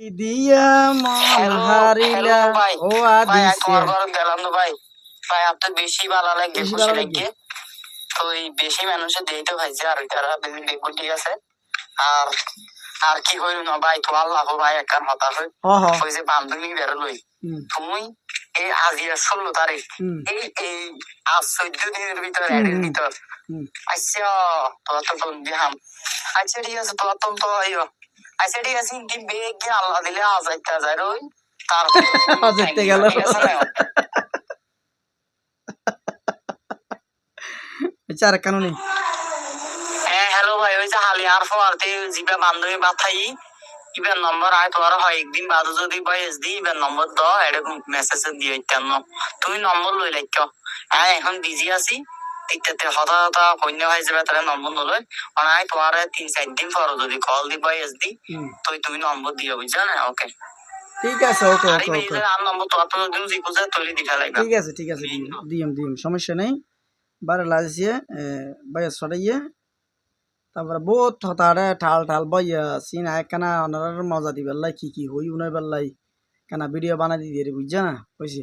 দিয়া মন হারিলা ও তো ভাই। ভাই বেশি ভালো লাগে খুশি লাগে? তো এই বেশি মানুষের দেই তো ভাই আর তারা বেশি ঠিক আছে। আর আর কি হইল না ভাই তো আল্লাহ ভাই একখান হতা হই। হ হ। ওই যে বান্ধবী বেরোলই তুমি এই আজিয়া ষোলো তারিখ এই এই আজ চোদ্দ দিনের ভিতর হুম, এর হুম। ভিতর। হুম। আচ্ছা তো ফোন দিহাম আচ্ছা ঠিক আছে তো তো আইও আচ্ছা ঠিক আছে বেগ গিয়ে আল্লাহ দিলে আজ একটা যায় রই তার আজ একটা গেল। আর কেন নেই হ্যাঁ হ্যালো ভাই ওই যে হালি আর ফোয়ারতে জিবা বান্ধবী বাথাই ইবার নম্বর আয় তোমার হয় একদিন বাদে যদি ভাই এস দি ইবার নম্বর দ এটা মেসেজ দিয়ে তুমি নম্বর লই লাইক হ্যাঁ এখন বিজি আছি তিনটাতে হতা কন্য হয়ে যাবে তাহলে নম্বর নলয় মানে তোমার তিন চার দিন পর যদি কল এস দি তো তুমি নম্বর দিও বুঝছ না ওকে ঠিক আছে ওকে ওকে ওকে আর নম্বর তো আপনার দিন জি বুঝা তৈরি লাগবে। ঠিক আছে ঠিক আছে দিম দিম সমস্যা নেই। বারে বাইয়া সরাইয়ে তারপরে বহুত হতারে ঠাল ঠাল বইয়া সিন একখানা ওনার মজা দিবার লাই কি কি হই উনার বেলাই কেনা ভিডিও বানাই দিয়ে বুঝছে না কইছি